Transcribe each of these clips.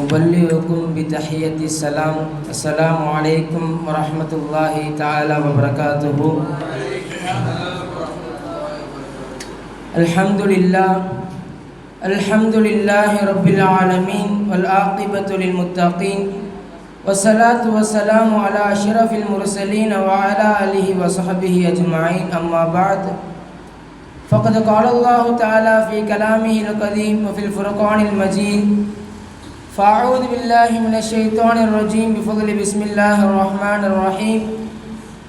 أبلغكم بتحية السلام. السلام عليكم ورحمة الله تعالى وبركاته. الحمد لله. الحمد لله رب العالمين والعاقبة للمتقين. والصلاة والسلام على أشرف المرسلين وعلى آله وصحبه أجمعين. أما بعد فقد قال الله تعالى في كلامه القديم وفي الفرقان المجيد فأعوذ بالله من الشيطان الرجيم بفضل بسم الله الرحمن الرحيم.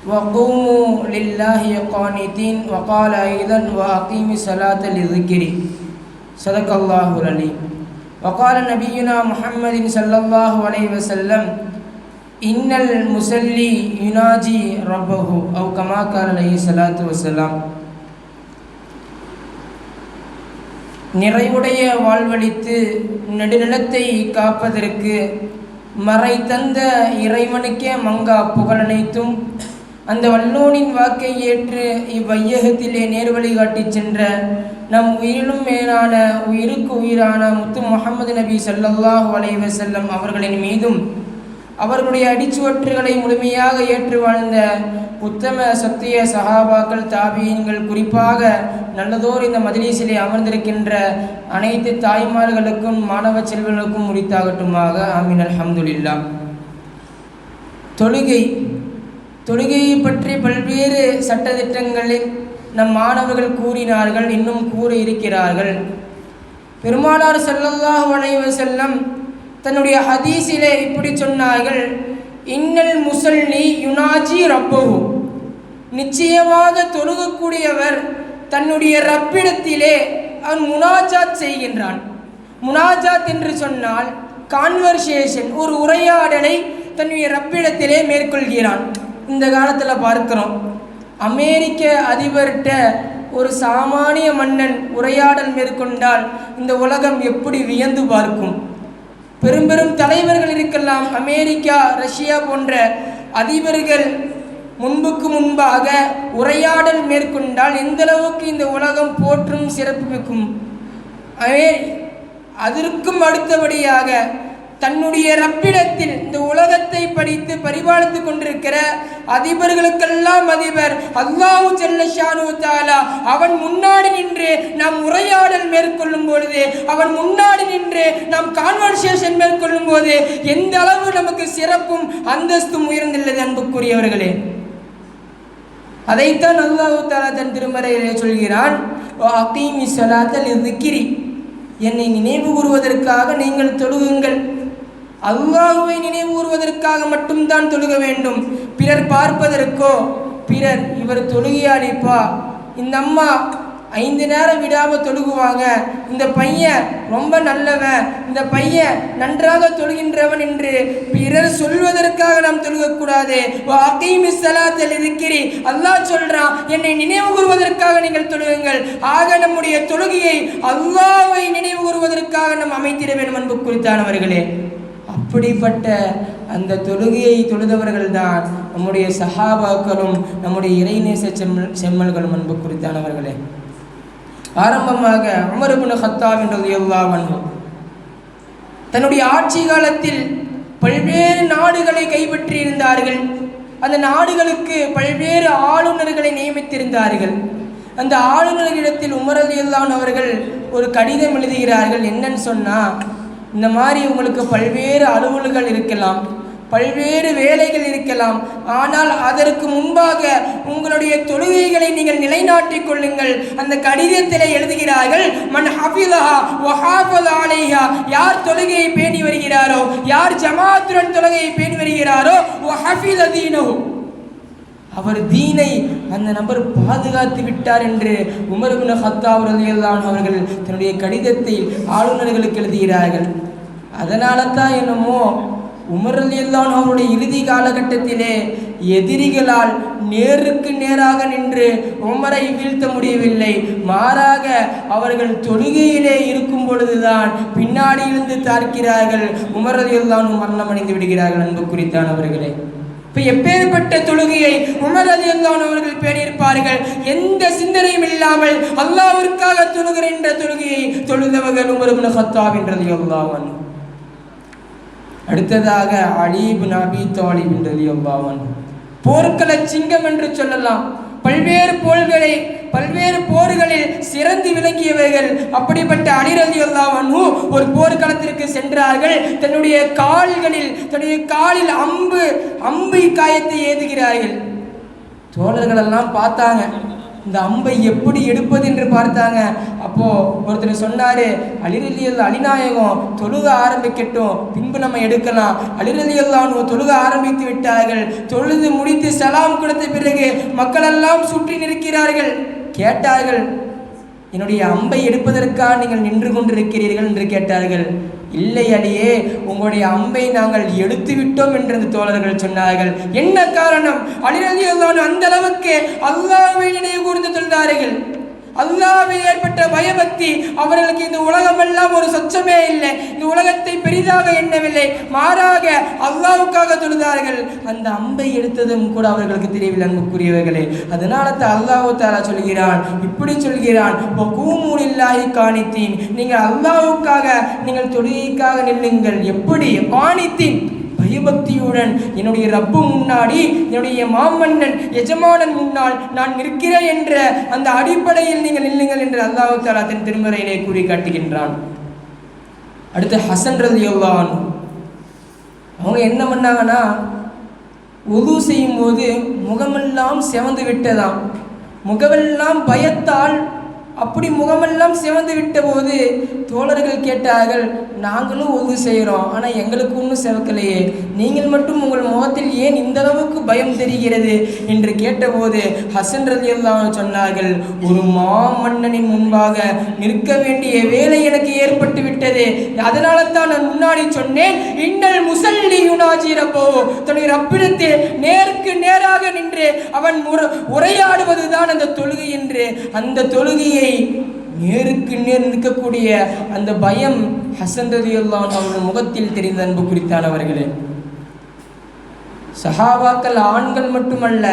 وقوموا لله قانتين. وقال أيضا وأقيم الصلاة للذكر صدق الله العليم. وقال نبينا محمد صلى الله عليه وسلم إن المسلي يناجي ربه أو كما قال عليه الصلاة والسلام. நிறைவுடைய வாழ்வழித்து நெடுநிலத்தை காப்பதற்கு மறை தந்த இறைவனுக்கே மங்கா புகழனைத்தும் அந்த வல்லோனின் வாக்கை ஏற்று இவ்வையகத்திலே நேர்வழி காட்டிச் சென்ற நம் உயிரிலும் மேலான உயிருக்கு உயிரான முத்து முகமது நபி ஸல்லல்லாஹு அலைவசல்லம் அவர்களின் மீதும் அவர்களுடைய அடிச்சுவற்றுகளை முழுமையாக ஏற்று வாழ்ந்த உத்தம சத்திய சகாபாக்கள் தாபியன்கள் குறிப்பாக நல்லதோர் இந்த மதிலீசிலே அமர்ந்திருக்கின்ற அனைத்து தாய்மார்களுக்கும் மாணவ செல்வர்களுக்கும் முடித்தாகட்டுமாக ஆமீன். அலமதுல்லா தொழுகை. தொழுகையை பற்றி பல்வேறு சட்டத்திட்டங்களில் நம் மாணவர்கள் கூறினார்கள் இன்னும் கூற இருக்கிறார்கள். பெருமானார் ஸல்லல்லாஹு அலைஹி செல்லம் தன்னுடைய ஹதீஸிலே இப்படி சொன்னார்கள் இன்னல் முசல்லி யுனாஜி ரப்பகு நிச்சயமாக தொழுகக்கூடியவர் தன்னுடைய ரப்பிடத்திலே அவன் முனாஜாத் செய்கின்றான். முனாஜாத் என்று சொன்னால் கான்வர்சேஷன் ஒரு உரையாடலை தன்னுடைய ரப்பிடத்திலே மேற்கொள்கிறான். இந்த காலத்தில் பார்க்கிறோம் அமெரிக்க அதிபர்கிட்ட ஒரு சாமானிய மன்னன் உரையாடல் மேற்கொண்டால் இந்த உலகம் எப்படி வியந்து பார்க்கும்? பெரும் பெரும் தலைவர்கள் இருக்கலாம். அமெரிக்கா ரஷ்யா போன்ற அதிபர்கள் முன்புக்கு முன்பாக உரையாடல் மேற்கொண்டால் எந்த அளவுக்கு இந்த உலகம் போற்றும் சிறப்பிக்கும் அவே அதற்கும் அடுத்தபடியாக தன்னுடைய ரப்பிடத்தில் இந்த உலகத்தை படித்து பரிபாலித்து கொண்டிருக்கிற அதிபர்களுக்கெல்லாம் அதிபர் அல்லாஹு ஷானு தாலா அவன் முன்னாடி நின்று நாம் உரையாடல் மேற்கொள்ளும் பொழுது அவன் முன்னாடி நின்று நாம் கான்வர்சேஷன் மேற்கொள்ளும் போது எந்த அளவு நமக்கு சிறப்பும் அந்தஸ்தும் உயர்ந்துள்ளது அன்புக்குரியவர்களே. அதைத்தான் அல்லாஹு தாலா தன் திருமறையிலே சொல்கிறான் அகீமி சலாத்தல் இதுக்கிரி என்னை நினைவு கூறுவதற்காக நீங்கள் தொழுகுங்கள். அல்லாஹுவை நினைவு கூறுவதற்காக மட்டும்தான் தொழுக வேண்டும். பிறர் பார்ப்பதற்கோ பிறர் இவர் தொழுகையாளிப்பா இந்த அம்மா ஐந்து நேரம் விடாமல் தொழுகுவாங்க. இந்த பையன் ரொம்ப நல்லவன். இந்த பையன் நன்றாக தொழுகின்றவன் என்று பிறர் சொல்வதற்காக நாம் தொழுகக்கூடாது. அகைமிசலாத்தல் இருக்கிறி அல்லாஹ் சொல்றான் என்னை நினைவு கூறுவதற்காக நீங்கள் தொழுகுங்கள். ஆக நம்முடைய தொழுகையை அல்லாவை நினைவு கூறுவதற்காக நாம் அமைத்திட வேண்டும். அன்பு குறித்தானவர்களே அப்படிப்பட்ட அந்த தொழுகையை தொழுதவர்கள் தான் நம்முடைய சஹாபாக்களும் நம்முடைய இறைநேச செம்மல் செம்மல்களும் அன்பு குறித்தானவர்களே. ஆரம்பமாக அமருபுன ஹத்தாப் என்றது எல்லாவன் தன்னுடைய ஆட்சி காலத்தில் பல்வேறு நாடுகளை கைப்பற்றியிருந்தார்கள். அந்த நாடுகளுக்கு பல்வேறு ஆளுநர்களை நியமித்திருந்தார்கள். அந்த ஆளுநர்களிடத்தில் உமரது எல்லான் அவர்கள் ஒரு கடிதம் எழுதுகிறார்கள். என்னன்னு சொன்னால் இந்த மாதிரி உங்களுக்கு பல்வேறு அலுவல்கள் இருக்கலாம் பல்வேறு வேலைகள் இருக்கலாம். ஆனால் அதற்கு முன்பாக உங்களுடைய தொழுகைகளை நீங்கள் நிலைநாட்டிக் கொள்ளுங்கள். அந்த கடிதத்தில் எழுதுகிறார்கள் மன் ஹஃபிலஹா வஹாஃபல் யார் தொழுகையை பேணி வருகிறாரோ யார் ஜமாத்துடன் தொழுகையை பேணி வருகிறாரோ வஹஃபில அவர் தீனை அந்த நபர் பாதுகாத்து விட்டார் என்று உமர்பின் ஹத்தாப் ரலியல்லான் அவர்கள் தன்னுடைய கடிதத்தை ஆளுநர்களுக்கு எழுதுகிறார்கள். அதனால தான் என்னமோ உமர் ரலியல்லான் அவருடைய இறுதி காலகட்டத்திலே எதிரிகளால் நேருக்கு நேராக நின்று உமரை வீழ்த்த முடியவில்லை. மாறாக அவர்கள் தொழுகையிலே இருக்கும் பொழுதுதான் பின்னாடி இருந்து தார்க்கிறார்கள் உமர் ரலியல்லான் மரணமடைந்து விடுகிறார்கள் அன்பு குறித்தானவர்களே இப்போ எப்பேற்பட்ட தொழுகையை உமர் ரலியல்லாஹு அவர்கள் பேணியிருப்பார்கள்? எந்த சிந்தனையும் இல்லாமல் அல்லாவிற்காக தொழுகிற என்ற தொழுகையை தொழுந்தவர்கள் உமர் இப்னு என்றது ரலியல்லாஹு அடுத்ததாக அலீபு நபி தாலிபின் ரலியல்லாஹு போர்க்கள சிங்கம் என்று சொல்லலாம். பல்வேறு போர்களை பல்வேறு போர்களில் சிறந்து விளங்கியவர்கள் அப்படிப்பட்ட அலிரதி அல்லாஹு ஒரு போர்க்களத்திற்கு சென்றார்கள். தன்னுடைய கால்களில் தன்னுடைய காலில் அம்பு அம்பு காயத்தை ஏதுகிறார்கள். தோழர்கள் எல்லாம் பார்த்தாங்க இந்த அம்பை எப்படி எடுப்பது என்று பார்த்தாங்க. அப்போ ஒருத்தர் சொன்னார் அலிரலியல் அலிநாயகம் தொழுக ஆரம்பிக்கட்டும் பின்பு நம்ம எடுக்கலாம். அலிரலியல்லான் தொழுக ஆரம்பித்து விட்டார்கள். தொழுது முடித்து சலாம் கொடுத்த பிறகு மக்களெல்லாம் சுற்றி நிற்கிறார்கள். கேட்டார்கள் என்னுடைய அம்பை எடுப்பதற்காக நீங்கள் நின்று கொண்டிருக்கிறீர்கள் என்று கேட்டார்கள். இல்லை அடியே உங்களுடைய அம்பை நாங்கள் எடுத்து விட்டோம் என்று தோழர்கள் சொன்னார்கள். என்ன காரணம்? அலிரதி அந்த அளவுக்கு அல்லாவை நினைவு கூர்ந்து சொல்கிறார்கள் அல்லாஹ்வில் ஏற்பட்ட பயபக்தி அவர்களுக்கு இந்த உலகமெல்லாம் ஒரு சொச்சமே இல்லை. இந்த உலகத்தை பெரிதாக எண்ணவில்லை. மாறாக அல்லாவுக்காக தொழுதார்கள். அந்த அம்பை எடுத்ததும் கூட அவர்களுக்கு தெரியவில்லை அன்புக்குரியவர்களே. அதனால தான் அல்லாஹு தாரா சொல்கிறான் இப்படி சொல்கிறான் கூமூனில்லாஹி காணித்தீன். நீங்கள் அல்லாவுக்காக நீங்கள் தொழுகைக்காக நில்லுங்கள். எப்படி? காணித்தீன். பயபக்தியுடன் என்னுடைய ரப்பு முன்னாடி என்னுடைய மாமன்னன் எஜமானன் முன்னால் நான் நிற்கிறேன் என்ற அந்த அடிப்படையில் நீங்கள் நில்லுங்கள் என்று அல்லாஹு தாலா தன் திருமறையிலே கூறி காட்டுகின்றான். அடுத்து ஹசன் ரதி அவங்க என்ன பண்ணாங்கன்னா உது செய்யும்போது முகமெல்லாம் செவந்து விட்டதாம். முகமெல்லாம் பயத்தால் அப்படி முகமெல்லாம் சிவந்து விட்ட போது தோழர்கள் கேட்டார்கள் நாங்களும் உதவி செய்கிறோம் ஆனால் எங்களுக்கு ஒன்றும் சிவக்கலையே. நீங்கள் மட்டும் உங்கள் முகத்தை ஏன் இந்த அளவுக்கு பயம் தெரிகிறது? என்று கேட்டபோது ஹசன் ரதி சொன்னார்கள் ஒரு மாமன்னனின் முன்பாக நிற்க வேண்டிய வேலை எனக்கு ஏற்பட்டு விட்டது. அதனால தான் நான் முன்னாடி சொன்னேன் இன்னல் முசல்லி யுனாஜிரப்போ தன்னுடைய ரப்பிடத்தில் நேருக்கு நேராக நின்று அவன் முற- உரையாடுவதுதான் அந்த தொழுகை என்று. அந்த தொழுகையை நேருக்கு நேர் நிற்கக்கூடிய அந்த பயம் ஹசன் ரலியல்லாஹு அவர்கள் முகத்தில் தெரிந்த அன்பு குறித்தானவர்களே. சஹாபாக்கள் ஆண்கள் மட்டுமல்ல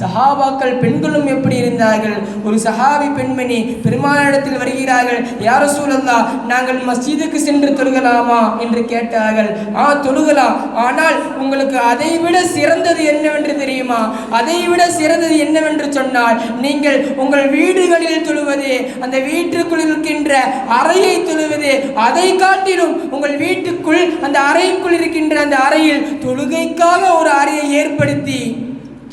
சஹாபாக்கள் பெண்களும் எப்படி இருந்தார்கள்? ஒரு சஹாபி பெண்மணி பெருமானிடத்தில் வருகிறார்கள் யார சூழல்லா நாங்கள் மஸ்ஜிதுக்கு சென்று தொழுகலாமா? என்று கேட்டார்கள். ஆ தொழுகலாம். ஆனால் உங்களுக்கு அதைவிட சிறந்தது என்னவென்று தெரியுமா? அதைவிட சிறந்தது என்னவென்று சொன்னால் நீங்கள் உங்கள் வீடுகளில் தொழுவது அந்த வீட்டுக்குள் இருக்கின்ற அறையை தொழுவது அதை காட்டிலும் உங்கள் வீட்டுக்குள் அந்த அறைக்குள் இருக்கின்ற அந்த அறையில் தொழுகைக்காக ஒரு அறையை ஏற்படுத்தி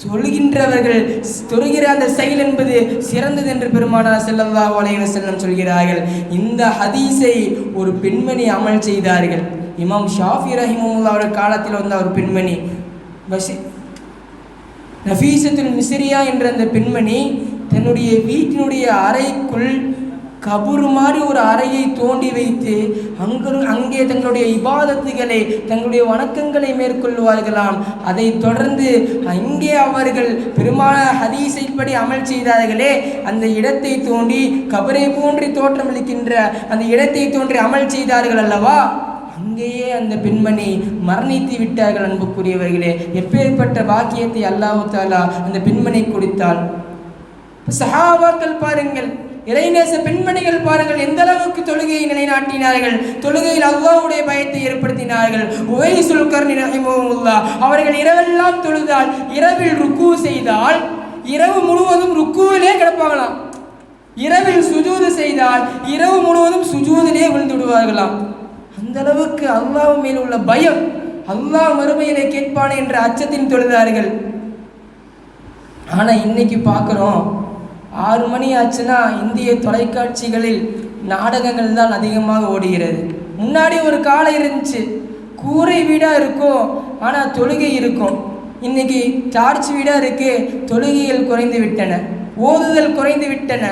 சொல்கின்றவர்கள் தொழுகிற அந்த செயல் என்பது சிறந்தது என்று பெருமானார் ஸல்லல்லாஹு அலைஹி செல்லம் சொல்கிறார்கள். இந்த ஹதீஸை ஒரு பெண்மணி அமல் செய்தார்கள். இமாம் ஷாஃபி ரஹிமஹுல்லா அவர்கள் காலத்தில் வந்த ஒரு பெண்மணி. பஷி நஃபீசத்துல் மிஸ்ரியா என்ற அந்த பெண்மணி தன்னுடைய வீட்டினுடைய அறைக்குள் கபுரு மாதிரி ஒரு அறையை தோண்டி வைத்து அங்கு அங்கே தங்களுடைய இபாதத்துகளை தங்களுடைய வணக்கங்களை மேற்கொள்வார்களாம். அதை தொடர்ந்து அங்கே அவர்கள் பெருமான ஹதீஸைப்படி அமல் செய்தார்களே அந்த இடத்தை தோண்டி கபரை போன்றி தோற்றமளிக்கின்ற அந்த இடத்தை தோன்றி அமல் செய்தார்கள் அல்லவா? அங்கேயே அந்த பெண்மணி மரணித்து விட்டார்கள் அன்புக்குரியவர்களே. எப்பேற்பட்ட பாக்கியத்தை அல்லாஹு தாலா அந்த பெண்மணி கொடுத்தாள். சஹாபாக்கள் பாருங்கள். இறைநேச பெண்மணிகள் பாருங்கள் எந்த அளவுக்கு தொழுகையை நிலைநாட்டினார்கள்? தொழுகையில் அவ்வாவுடைய பயத்தை ஏற்படுத்தினார்கள். உவைசுல் சுல்கர் ரஹிமஹுல்லா அவர்கள் இரவெல்லாம் தொழுதால் இரவில் ருக்கு செய்தால் இரவு முழுவதும் ருக்குவிலே கிடப்பாங்களாம். இரவில் சுஜூது செய்தால் இரவு முழுவதும் சுஜூதிலே விழுந்து விடுவார்களாம் அந்த அளவுக்கு அல்லாஹ் மேல் உள்ள பயம் அல்லாஹ் மறுமையிலே கேட்பானே என்ற அச்சத்தின் தொழுதார்கள். ஆனால் இன்னைக்கு பார்க்குறோம் ஆறு மணி ஆச்சுன்னா இந்திய தொலைக்காட்சிகளில் நாடகங்கள் தான் அதிகமாக ஓடுகிறது. முன்னாடி ஒரு காலம் இருந்துச்சு. கூரை வீடாக இருக்கும் ஆனால் தொழுகை இருக்கும். இன்னைக்கு டார்ச் வீடாக இருக்கு தொழுகைகள் குறைந்து விட்டன. ஓதுதல் குறைந்து விட்டன.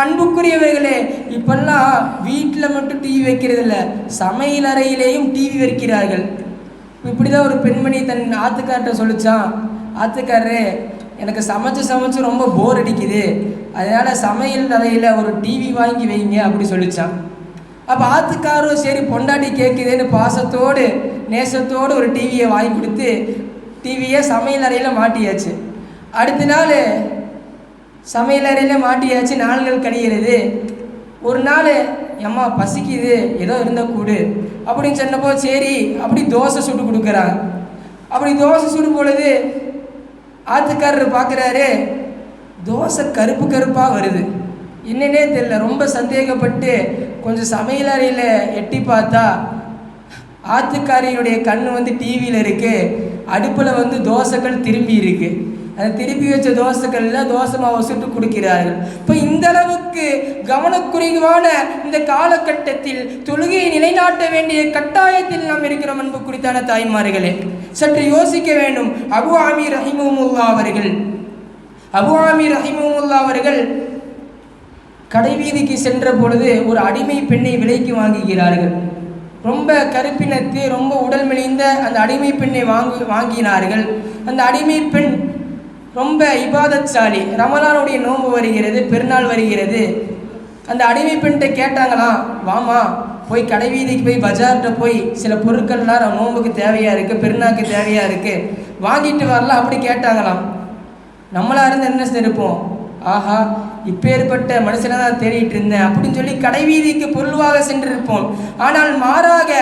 அன்புக்குரியவர்களே இப்பெல்லாம் வீட்டில் மட்டும் டிவி வைக்கிறது இல்லை சமையல் அறையிலேயும் டிவி வைக்கிறார்கள். இப்படி தான் ஒரு பெண்மணி தன் ஆத்துக்கார்ட்ட சொல்லிச்சான் ஆத்துக்காரரே எனக்கு சமைச்சு சமைச்சு ரொம்ப போர் அடிக்குது. அதனால் சமையல் அறையில் ஒரு டிவி வாங்கி வைங்க அப்படி சொல்லிச்சான். அப்போ ஆத்துக்காரும் சரி பொண்டாட்டி கேட்குதுன்னு பாசத்தோடு நேசத்தோடு ஒரு டிவியை வாங்கி கொடுத்து டிவியை சமையல் அறையில் மாட்டியாச்சு. அடுத்த நாள் சமையல் அறையில் மாட்டியாச்சு நாள்கள் கழிகிறது. ஒரு நாள் எம்மா பசிக்குது ஏதோ இருந்தால் கூடு. அப்படின்னு சொன்னப்போ சரி அப்படி தோசை சுட்டு கொடுக்குறாங்க அப்படி தோசை சுடும் பொழுது ஆத்துக்காரர் பார்க்குறாரு தோசை கருப்பு கருப்பாக வருது. என்னன்னே தெரியல ரொம்ப சந்தேகப்பட்டு கொஞ்சம் சமையலறையில் எட்டி பார்த்தா ஆத்துக்காரியுடைய கண் வந்து டிவியில் இருக்குது அடுப்பில் வந்து தோசைகள் திரும்பி இருக்கு. அதை திருப்பி வச்ச தோசைகளில் தோசை மாவை சுட்டு கொடுக்கிறார்கள். இப்போ இந்த அளவுக்கு கவனக்குறைவான இந்த காலகட்டத்தில் தொழுகையை நிலைநாட்ட வேண்டிய கட்டாயத்தில் நாம் இருக்கிறோம் அன்பு குறித்தான தாய்மார்களே. சற்று யோசிக்க வேண்டும். அபு ஆமி ரஹிமுல்லா அவர்கள் அபு ஆமி ரஹிமுல்லா அவர்கள் கடைவீதிக்கு சென்ற பொழுது ஒரு அடிமை பெண்ணை விலைக்கு வாங்குகிறார்கள். ரொம்ப கருப்பினத்து ரொம்ப உடல் மெலிந்த அந்த அடிமை பெண்ணை வாங்கு வாங்கினார்கள். அந்த அடிமை பெண் ரொம்ப இபாதத்சாலி. ரமலானுடைய நோன்பு வருகிறது பெருநாள் வருகிறது. அந்த அடிமை பெண்கிட்ட கேட்டாங்களாம் வாமா போய் கடை வீதிக்கு போய் பஜார்கிட்ட போய் சில பொருட்கள்லாம் நோன்புக்கு தேவையாக இருக்குது பெருநாளுக்கு தேவையாக இருக்குது வாங்கிட்டு வரலாம் அப்படி கேட்டாங்களாம். நம்மளா இருந்து என்ன செஞ்சிருப்போம்? ஆஹா இப்பேற்பட்ட மனுஷனை தான் தேடிட்டு இருந்தேன் அப்படின்னு சொல்லி கடைவீதிக்கு பொருள்வாக சென்றிருப்போம். ஆனால் மாறாக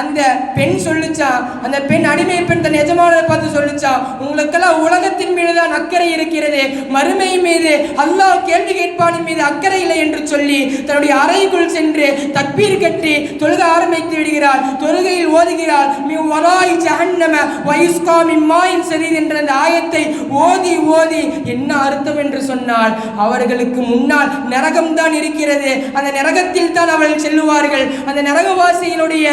அந்த பெண் சொல்லிச்சா? அந்த பெண் அடிமை பெண் தன் எஜமானரை பார்த்து சொல்லிச்சா? உங்களுக்கெல்லாம் உலகத்தின் மீதுதான் அக்கறை இருக்கிறது. மறுமை மீது அல்லாஹ் கேள்வி கேட்பானின் மீது அக்கறை இல்லை என்று சொல்லி தன்னுடைய அறைக்குள் சென்று தக்பீர் கட்டி தொழுக ஆரம்பித்து விடுகிறார். தொழுகையில் ஓதுகிறார். மி வராய் ஜஹன்னம வயுஸ்கா மாயின் சரி என்ற அந்த ஆயத்தை ஓதி ஓதி என்ன அர்த்தம் என்று சொன்னால் அவர்களுக்கு முன்னால் நரகம் தான் இருக்கிறது. அந்த நரகத்தில் தான் அவர்கள் செல்லுவார்கள். அந்த நரகவாசியினுடைய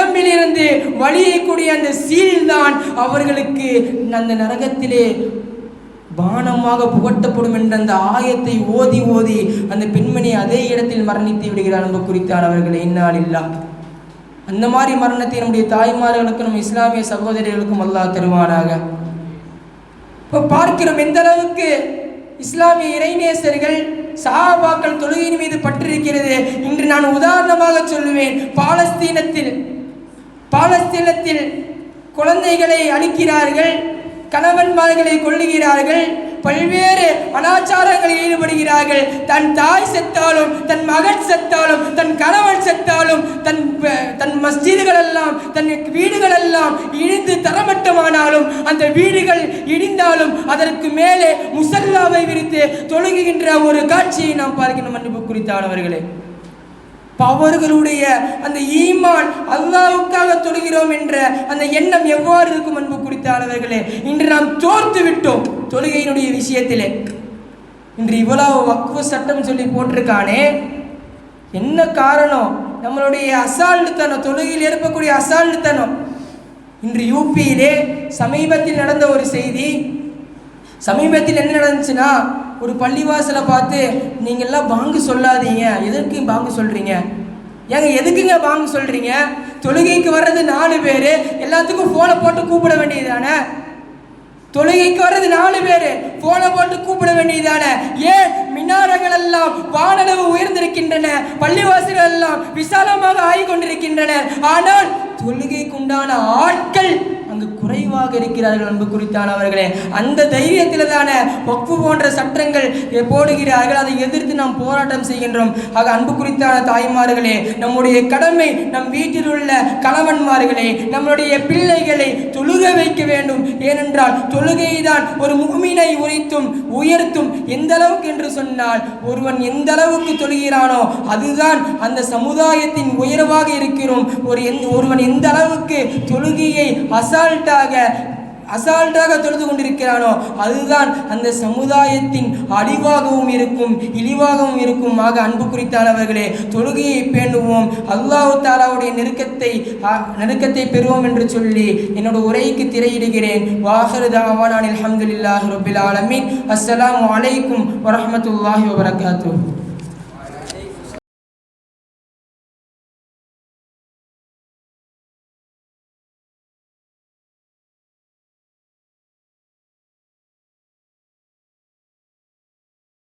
உடம்பிலிருந்து வழியக்கூடிய அந்த சீல் தான் அவர்களுக்கு அந்த நரகத்திலே பானமாக புகட்டப்படும் என்ற அந்த ஆயத்தை ஓதி ஓதி அந்த பெண்மணி அதே இடத்தில் மரணித்து விடுகிறார் நம்ம குறித்தார் அவர்களை இன்னால் இல்லா. அந்த மாதிரி மரணத்தை நம்முடைய தாய்மார்களுக்கும் நம்ம இஸ்லாமிய சகோதரிகளுக்கும் அல்லா தருவானாக. இப்போ பார்க்கிறோம் எந்த அளவுக்கு இஸ்லாமிய இறைநேசர்கள் சஹாபாக்கள் தொழுகையின் மீது பற்றிருக்கிறது இன்று நான் உதாரணமாக சொல்லுவேன் பாலஸ்தீனத்தில் பாலஸ்தீனத்தில் குழந்தைகளை அழிக்கிறார்கள் கணவன்மார்களை கொள்ளுகிறார்கள் பல்வேறு அனாச்சாரங்களில் ஈடுபடுகிறார்கள். தன் தாய் செத்தாலும் தன் மகன் செத்தாலும் தன் கணவன் செத்தாலும் தன் தன் மஸ்ஜிதுகள் எல்லாம் தன் வீடுகள் எல்லாம் இடிந்து தரமட்டமானாலும் அந்த வீடுகள் இடிந்தாலும் அதற்கு மேலே முசல்லாவை விரித்து தொழுகுகின்ற ஒரு காட்சியை நாம் பார்க்கணும் அன்பு குறித்தானவர்களே அவர்களுடைய அந்த ஈமான் அல்லாவுக்காக தொழுகிறோம் என்ற அந்த எண்ணம் எவ்வாறு இருக்கும் அன்பு குறித்தானவர்களே இன்று நாம் தோர்த்து விட்டோம் தொழுகையினுடைய விஷயத்திலே. இன்று இவ்வளவு வக்குவ சட்டம் சொல்லி போட்டிருக்கானே. என்ன காரணம்? நம்மளுடைய அசால்ட்டுத்தனம் தொழுகையில் இருக்கக்கூடிய அசால்ட்டுத்தனம். இன்று யூபியிலே சமீபத்தில் நடந்த ஒரு செய்தி. சமீபத்தில் என்ன நடந்துச்சுன்னா ஒரு பள்ளிவாசலை பார்த்து நீங்கள்லாம் பாங்கு சொல்லாதீங்க. எதற்கு பாங்கு சொல்கிறீங்க ஏங்க எதுக்குங்க பாங்கு சொல்கிறீங்க தொழுகைக்கு வர்றது நாலு பேர் எல்லாத்துக்கும் ஃபோனை போட்டு கூப்பிட வேண்டியதுதானே? தொழுகைக்கு வர்றது நாலு பேர் ஃபோனை போட்டு கூப்பிட வேண்டியதானே ஏன் மினாரங்கள் எல்லாம் வானளவு உயர்ந்திருக்கின்றன பள்ளிவாசிகள் எல்லாம் விசாலமாக ஆகிக் கொண்டிருக்கின்றன ஆனால் தொழுகைக்குண்டான ஆட்கள் குறைவாக இருக்கிறார்கள் அன்பு குறித்தானவர்களே அந்த தைரியத்தில் தானே போன்ற சட்டங்கள் போடுகிறார்கள். அதை எதிர்த்து நாம் போராட்டம் செய்கின்றோம். ஆக அன்பு குறித்தான தாய்மார்களே நம்முடைய கடமை நம் வீட்டில் உள்ள கணவன்மார்களே நம்மளுடைய பிள்ளைகளை தொழுக வைக்க வேண்டும். ஏனென்றால் தொழுகை தான் ஒரு முகமினை உரைத்தும் உயர்த்தும் எந்த அளவுக்கு என்று சொன்னால் ஒருவன் எந்த அளவுக்கு தொழுகிறானோ அதுதான் அந்த சமுதாயத்தின் உயர்வாக இருக்கிறோம். ஒரு எந்த ஒருவன் எந்த அளவுக்கு தொழுகையை அசால்ட்டாக அசால்ட்டாக தொழுது கொண்டிருக்கிறானோ அதுதான் அந்த சமுதாயத்தின் அழிவாகவும் இருக்கும் இழிவாகவும் இருக்கும். ஆக அன்பு குறித்தானவர்களே தொழுகையை பேணுவோம். அல்லாஹு தாலாவுடைய நெருக்கத்தை நெருக்கத்தை பெறுவோம் என்று சொல்லி என்னோட உரைக்கு திரையிடுகிறேன். வாஹரு தாவான் அலமதுல்லாஹ் ரபில் ஆலமின். அஸ்லாம் அலைக்கும் வரமத்துல்லாஹி வபரகாத்துஹு.